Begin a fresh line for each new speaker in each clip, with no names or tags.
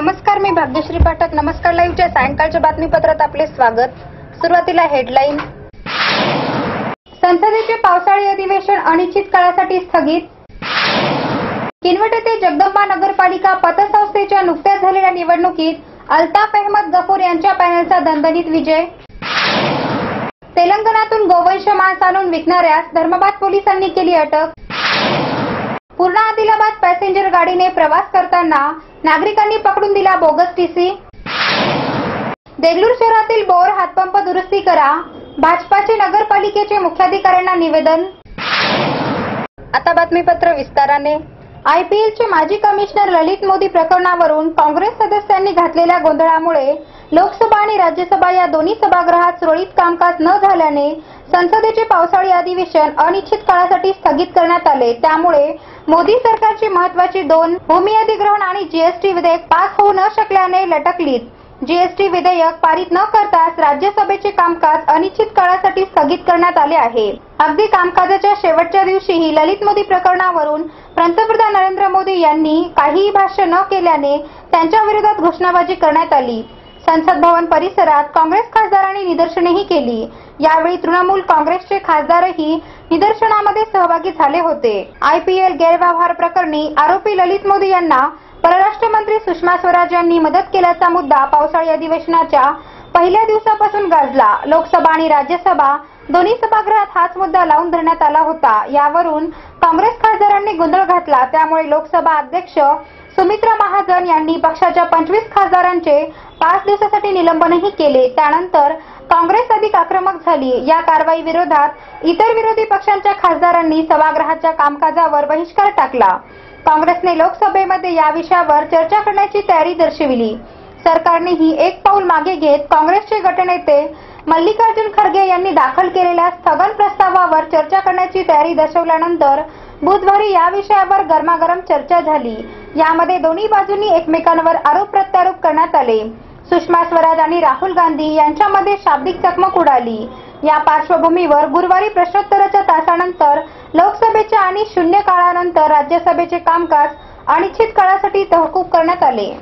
नमस्कार मी भाग्यश्री पाठक. नमस्कार लाईव्हच्या सायंकाळच्या बातमीपत्रात आपले स्वागत. सुरुवातीला हेडलाईन. संसदेचे पावसाळी अधिवेशन अनिश्चित काळासाठी स्थगित. किनवट येथे जगदंबा नगरपालिका पतसंस्थेच्या नुकत्याच झालेल्या निवडणुकीत अल्ताफ अहमद गफूर यांच्या पॅनलचा दणदणीत विजय. तेलंगणातून गोवंश मांस आणून विकणाऱ्यास धर्माबाद पोलिसांनी केली अटक. पूर्णा आदिलाबाद पॅसेंजर गाडीने प्रवास करताना नागरिकांनी पकडून दिला बोगस टीसी. देगलूर शहरातील बोर हातपंप दुरुस्ती करा. भाजपाचे नगरपालिकेचे मुख्याधिकाऱ्यांना निवेदन. आता बातमीपत्र विस्ताराने. आयपीएलचे माजी कमिशनर ललित मोदी प्रकरणावरून काँग्रेस सदस्यांनी घातलेल्या गोंधळामुळे लोकसभा आणि राज्यसभा या दोन्ही सभागृहात सुरळीत कामकाज न झाल्याने संसदेचे पावसाळी अधिवेशन अनिश्चित काळासाठी स्थगित करण्यात आले. त्यामुळे मोदी सरकारची महत्वाची दोन भूमी अधिग्रहण आणि जीएसटी विधेयक पास होऊ न शकल्याने लटकलीत. जीएसटी विधेयक पारित न करताच राज्यसभेचे कामकाज अनिश्चित काळासाठी स्थगित करण्यात आले आहे. अगदी कामकाजाच्या शेवटच्या दिवशीही ललित मोदी प्रकरणावरून पंतप्रधान नरेंद्र मोदी यांनी काहीही भाष्य न केल्याने त्यांच्या विरोधात घोषणाबाजी करण्यात आली. संसद भवन परिसरात काँग्रेस खासदारांनी निदर्शनेही केली. यावेळी तृणमूल काँग्रेसचे खासदारही निदर्शनामध्ये सहभागी झाले होते. आयपीएल गैरव्यवहार प्रकरणी आरोपी ललित मोदी यांना परराष्ट्र मंत्री सुषमा स्वराज यांनी मदत केल्याचा मुद्दा पावसाळी अधिवेशनाच्या पहिल्या दिवसापासून गाजला. लोकसभा आणि राज्यसभा दोन्ही सभागृहात हाच मुद्दा लावून धरण्यात आला होता. यावरून काँग्रेस खासदारांनी गोंधळ घातला. त्यामुळे लोकसभा अध्यक्ष सुमित्रा महाजन यांनी पक्षाच्या पंचवीस खासदारांचे पाच दिवसासाठी निलंबनही केले. त्यानंतर काँग्रेस अधिक आक्रमक झाली. या कारवाई विरोधात इतर विरोधी पक्षांच्या खासदारांनी सभागृहाच्या कामकाजावर बहिष्कार टाकला. काँग्रेसने लोकसभेमध्ये या विषयावर चर्चा करण्याची तयारी दर्शविली. सरकारनेही एक पाऊल मागे घेत काँग्रेसचे गटनेते मल्लिकार्जुन खरगे यांनी दाखल केलेल्या स्थगन प्रस्तावावर चर्चा करण्याची तयारी दर्शवल्यानंतर बुधवारी या विषयावर गरमागरम चर्चा झाली. यामध्ये दोन्ही बाजूंनी एकमेकांवर आरोप प्रत्यारोप करण्यात आले. सुषमा स्वराज आणि राहुल गांधी यांच्यामध्ये शाब्दिक चकमक उडाली. या पार्श्वभूमीवर गुरुवारी प्रश्नोत्तराच्या तासानंतर लोकसभेच्या आणि शून्य काळानंतर राज्यसभेचे कामकाज अनिश्चित काळासाठी तहकूब करण्यात आले.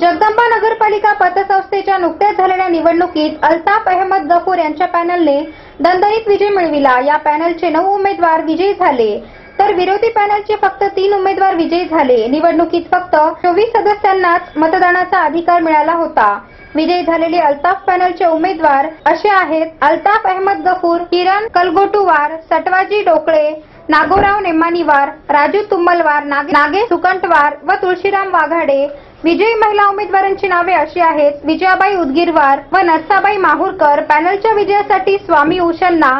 जगदंबा नगरपालिका पतसंस्थेच्या नुकत्याच झालेल्या निवडणुकीत अल्ताफ अहमद गफूर यांच्या पॅनलने दणदणीत विजय मिळविला. या पॅनलचे नऊ उमेदवार विजयी झाले. तर विरोधी पॅनलचे फक्त तीन उमेदवार विजयी झाले. निवडणुकीत फक्त चोवीस सदस्यांनाच मतदानाचा अधिकार मिळाला होता. विजयी झालेले अल्ताफ पॅनलचे उमेदवार असे आहेत. अल्ताफ अहमद गफूर किरण कलगोटुवार सटवाजी डोकळे नागोराव नेमानीवार राजू तुम्मलवार नागे सुकंटवार व तुळशीराम वाघाडे. विजयी महिला उमेदवारांची नावे अशी आहेत. विजयाबाई उदगीरवार व नसाबाई माहूरकर. पॅनलच्या विजयासाठी स्वामी उशन्ना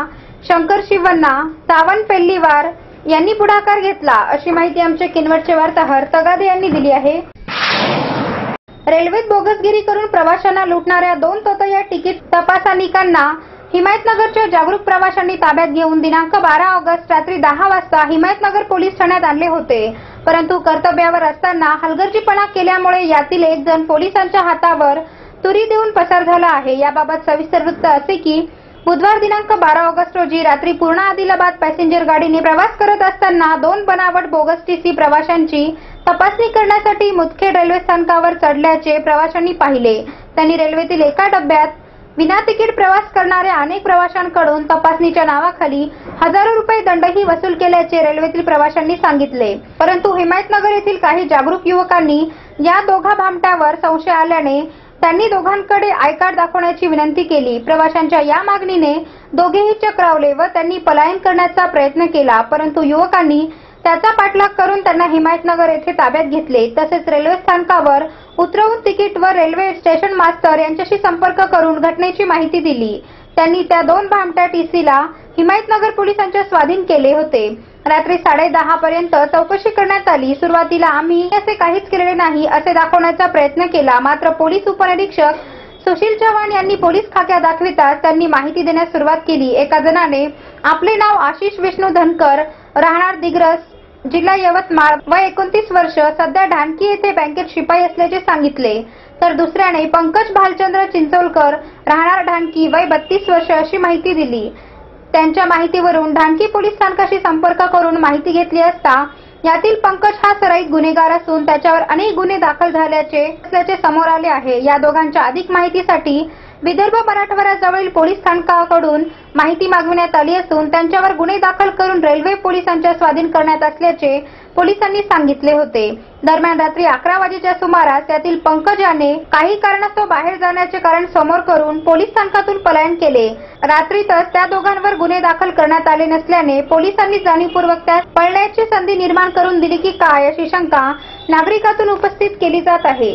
शंकर शिवन्ना सावंत पेल्लीवार यांनी पुढाकार घेतला. अशी माहिती आमचे किनवटचे वार्ताहर तगादे यांनी दिली आहे. रेल्वेत बोगसगिरी करून प्रवाशांना लुटणाऱ्या दोन तोतया तिकीट तपासनिकांना हिमायतनगरच्या जागरूक प्रवाशांनी ताब्यात घेऊन दिनांक बारा ऑगस्ट रात्री दहा वाजता हिमायतनगर पोलीस ठाण्यात आणले होते. परंतु कर्तव्यावर असताना हलगर्जीपणा केल्यामुळे यातील एक जण पोलिसांच्या हातावर तुरी देऊन पसार झाला आहे. याबाबत सविस्तर वृत्त असे की बुधवार दिनांक बारा ऑगस्ट रोजी रात्री पूर्णा आदिलाबाद पॅसेंजर गाडीने प्रवास करत असताना दोन बनावट बोगस टीसी प्रवाशांची तपासणी करण्यासाठी मुदखेड रेल्वे स्थानकावर चढल्याचे प्रवाशांनी पाहिले. त्यांनी रेल्वेतील एका डब्यात विना तिकीट प्रवास करणाऱ्या अनेक प्रवाशांकडून तपासणीच्या नावाखाली हजारो रुपये दंडही वसूल केल्याचे रेल्वेतील प्रवाशांनी सांगितले. परंतु हिमायतनगर येथील काही जागरूक युवकांनी या दोघा भामट्यावर संशय आल्याने त्यांनी दोघांकडे आय कार्ड दाखवण्याची विनंती केली. प्रवाशांच्या या मागणीने दोघेही चक्रावले व त्यांनी पलायन करण्याचा प्रयत्न केला. परंतु युवकांनी त्याचा पाठलाग करून त्यांना हिमायतनगर येथे ताब्यात घेतले. तसेच रेल्वे स्थानकावर उतरवून तिकीट व रेल्वे स्टेशन मास्तर यांच्याशी संपर्क करून घटनेची माहिती दिली. त्यांनी त्या दोन भामट्या टीसीला हिमायतनगर पोलिसांच्या स्वाधीन केले होते. रात्री साडे दहा पर्यंत चौकशी करण्यात आली. सुरुवातीला आम्ही असे काहीच केलेले नाही असे दाखवण्याचा प्रयत्न केला. मात्र पोलीस उपनिरीक्षक सुशील चव्हाण यांनी पोलीस खाक्या दाखविताच त्यांनी माहिती देण्यास सुरुवात केली. एका जणाने आपले नाव आशिष विष्णू धनकर राहणार दिग्रस. जिल्हा यवतमाळ. व एकोणतीस वर्ष. सध्या ढाणकी येथे बँकेत शिपाई असल्याचे सांगितले. तर दुसऱ्याने पंकज भालचंद्र चिंचोलकर राहणार ढाणकी. वय बत्तीस वर्ष अशी माहिती दिली. त्यांच्या माहितीवरून ढाणकी पोलीस स्थानकाशी संपर्क करून माहिती घेतली असता यातील पंकज हा सराईत गुन्हेगार असून त्याच्यावर अनेक गुन्हे दाखल झाल्याचे असल्याचे समोर आले आहे. या दोघांच्या अधिक माहितीसाठी विदर्भ मराठवाड्याजवळील पोलीस स्थानकाकडून माहिती मागविण्यात आली असून त्यांच्यावर गुन्हे दाखल करून रेल्वे पोलिसांच्या स्वाधीन करण्यात असल्याचे पोलिसांनी सांगितले होते. दरम्यान रात्री अकरा वाजेच्या सुमारास त्यातील पंकज याने काही कारणास्तव बाहेर जाण्याचे कारण समोर करून पोलीस स्थानकातून पलायन केले. रात्रीतच त्या दोघांवर गुन्हे दाखल करण्यात आले नसल्याने पोलिसांनी जाणीवपूर्वक त्यास पळण्याची संधी निर्माण करून दिली की काय अशी शंका नागरिकातून उपस्थित केली जात आहे.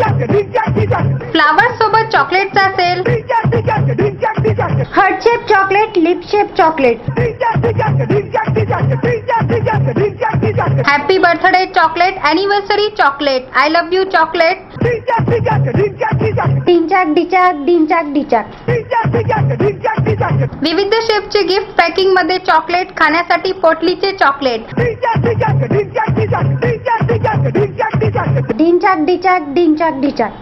फ्लावर सोबत चॉकलेटचा sale heart shape chocolate lip shape chocolate happy birthday chocolate anniversary chocolate I love you chocolate डिंचाक डिचाक डिंचाक डिचाक विविध शेपचे गिफ्ट पॅकिंगमध्ये चॉकलेट खाण्यासाठी पोटलीचे चॉकलेट डिंचाक डिचाक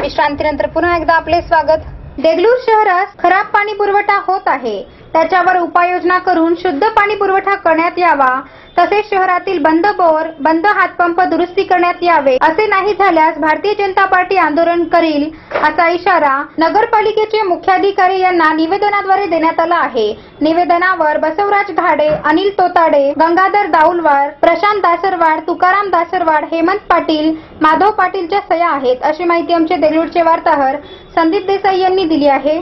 विश्रांतीनंतर पुन्हा एकदा आपले स्वागत देगलूर शहरास खराब पाणी पुरवठा होत आहे त्याच्यावर उपाययोजना करून शुद्ध पाणी पुरवठा करण्यात यावा. तसेच शहरातील बंद बोर बंद हातपंप दुरुस्ती करण्यात यावे. असे नाही झाल्यास भारतीय जनता पार्टी आंदोलन करील असा इशारा नगरपालिकेचे मुख्याधिकारी यांना निवेदनाद्वारे देण्यात आला आहे. निवेदनावर बसवराज घाडे अनिल तोताडे गंगाधर दाऊलवार प्रशांत दासरवाड तुकाराम दासरवाड हेमंत पाटील माधव पाटीलच्या सह्या आहेत अशी माहिती आमचे देलूरचे वार्ताहर संदीप देसाई यांनी दिली आहे.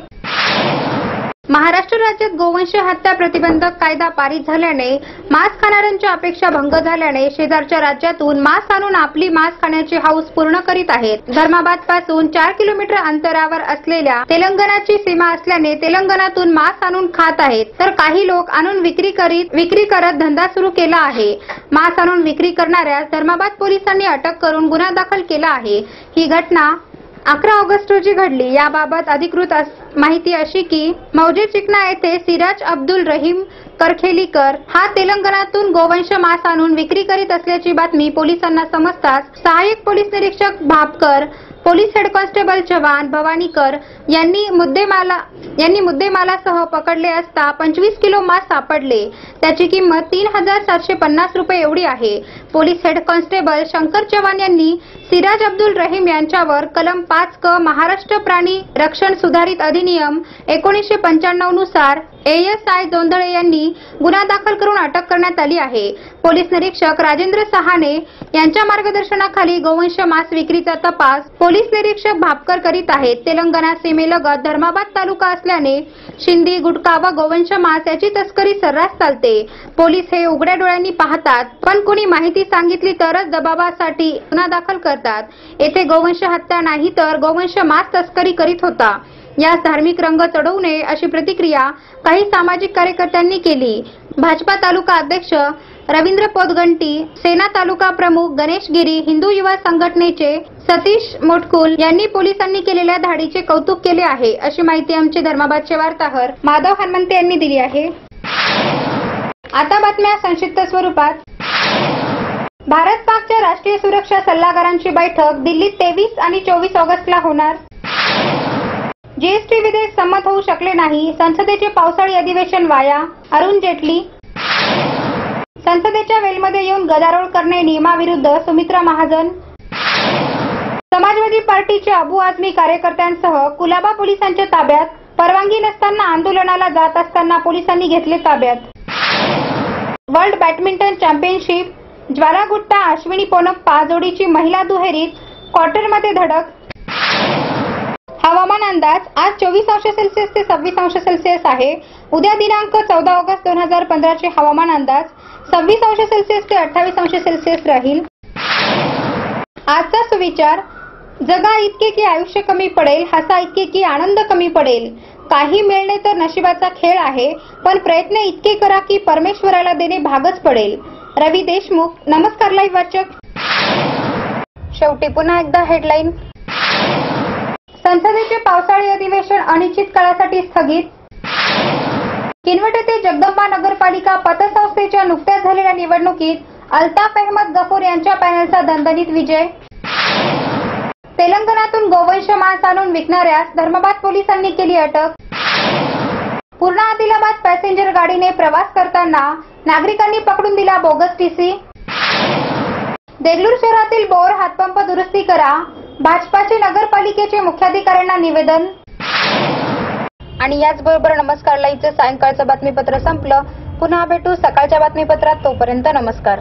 महाराष्ट्र राज्यात गोवंश हत्या प्रतिबंधक कायदा पारित झाल्याने मांस खाणाऱ्यांच्या अपेक्षा भंग झाल्याने शेजारच्या राज्यातून मांस आणून आपली मांस खाण्याची हाऊस पूर्ण करीत आहेत. धर्माबादपासून चार किलोमीटर अंतरावर असलेल्या तेलंगणाची सीमा असल्याने तेलंगणातून मांस आणून खात आहेत. तर काही लोक आणून विक्री करीत विक्री करत धंदा सुरू केला आहे. मांस आणून विक्री करणाऱ्या धर्माबाद पोलिसांनी अटक करून गुन्हा दाखल केला आहे. ही घटना अकरा ऑगस्ट रोजी घडली. याबाबत अधिकृत अस- माहिती अशी की मौजे चिकना येथे सिराज अब्दुल रहीम करखेलीकर हा तेलंगणातून गोवंश मांस आणून विक्री करीत असल्याची बातमी पोलिसांना समजताच सहाय्यक पोलीस निरीक्षक Bhapkar police head constable Chavan Bhavanikar यांनी मुद्देमाला यांनी मुद्देमालासह पकडले असता पंचवीस किलो मांस सापडले. त्याची किंमत तीन हजार सातशे पन्नास रुपये एवढी आहे. Police head constable Shankar Chavan यांनी सिराज अब्दुल रहीम यांच्यावर कलम पाच क महाराष्ट्र प्राणी रक्षण सुधारित अधिनियम एकोणीसशे पंच्याण्णवनुसार एएसआय जोंधळे यांनी गुन्हा दाखल करून अटक करण्यात आली आहे. पोलीस निरीक्षक राजेंद्र सहाने यांच्या मार्गदर्शनाखाली गोवंश मांस विक्रीचा तपास पोलीस निरीक्षक भापकर करीत आहेत. तेलंगणा सीमेलगत धर्माबाद तालुका असल्याने शिंदी गुटखा व गोवंश मांस याची तस्करी सर्रास चालते. पोलीस हे उघड्या डोळ्यांनी पाहतात पण कुणी माहिती सांगितली तरच दबावासाठी गुन्हा दाखल कर करतात. येथे गोवंश हत्या नाही तर गोवंश मांस तस्करी करीत होता. यास धार्मिक रंग चढवू नये अशी प्रतिक्रिया काही सामाजिक कार्यकर्त्यांनी केली. भाजपा तालुका अध्यक्ष रवींद्र पोतगंटी सेना तालुका प्रमुख गणेश गिरी हिंदू युवा संघटनेचे सतीश मोटकुल यांनी पोलिसांनी केलेल्या धाडीचे कौतुक केले आहे अशी माहिती आमचे धर्माबादचे वार्ताहर माधव हनुमंते यांनी दिली आहे. आता बातम्या संक्षिप्त स्वरूपात. भारत पाकच्या राष्ट्रीय सुरक्षा सल्लागारांची बैठक दिल्लीत तेवीस आणि चोवीस ऑगस्टला होणार. जीएसटी विधेयक संमत होऊ शकले नाही संसदेचे पावसाळी अधिवेशन वाया अरुण जेटली. संसदेच्या वेलमध्ये येऊन गदारोळ करणे नियमाविरुद्ध सुमित्रा महाजन. समाजवादी पार्टीचे अबू आझमी कार्यकर्त्यांसह कुलाबा पोलिसांच्या ताब्यात परवानगी नसताना आंदोलनाला जात असताना पोलिसांनी घेतले ताब्यात. World badminton championship Jwala Gutta Ashwini Ponnappa जोडीची महिला दुहेरीत क्वार्टरमध्ये धडक. हवामान अंदाज आज चोवीस अंश सेल्सिअस ते सव्वीस अंश सेल्सिअस आहे. उद्या दिनांक चौदा ऑगस्ट दोन हजार पंधराचे हवामान अंदाज सव्वीस अंश सेल्सिअस ते अठ्ठावीस अंश सेल्सिअस राहील. आजचा सुविचार जगा इतके की आयुष्य कमी पडेल हसा इतके की आनंद कमी पडेल. काही मिळणे तर नशिबाचा खेळ आहे पण प्रयत्न इतके करा की परमेश्वराला देणे भागच पडेल. रवी देशमुख नमस्कार लाईव्ह वाचक. शेवटी पुन्हा एकदा हेडलाईन संसदेचे पावसाळी अधिवेशन अनिश्चित काळासाठी स्थगित. किनवट येथे जगदंबा नगरपालिका पतसंस्थेच्या नुकत्याच झालेल्या निवडणुकीत अल्ताफ अहमद गफूर यांच्या पॅनलचा दणदणीत विजय. तेलंगणातून गोवंश मांस आणून विकणाऱ्यास धर्माबाद पोलिसांनी केली अटक. पूर्णा आदिलाबाद पॅसेंजर गाडीने प्रवास करताना नागरिकांनी पकडून दिला बोगस टीसी. देगलूर शहरातील बोर हातपंप दुरुस्ती करा. भाजपाचे नगरपालिकेचे मुख्याधिकाऱ्यांना निवेदन. आणि याचबरोबर नमस्कार लाईव्हचं सायंकाळचं बातमीपत्र संपलं. पुन्हा भेटू सकाळच्या बातमीपत्रात. तोपर्यंत नमस्कार.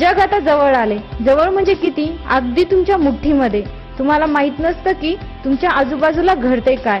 जग आता जवळ आले. जवळ म्हणजे किती? अगदी तुमच्या मुठ्ठीमध्ये. तुम्हाला माहीत नसतं की तुमच्या आजूबाजूला घडते काय.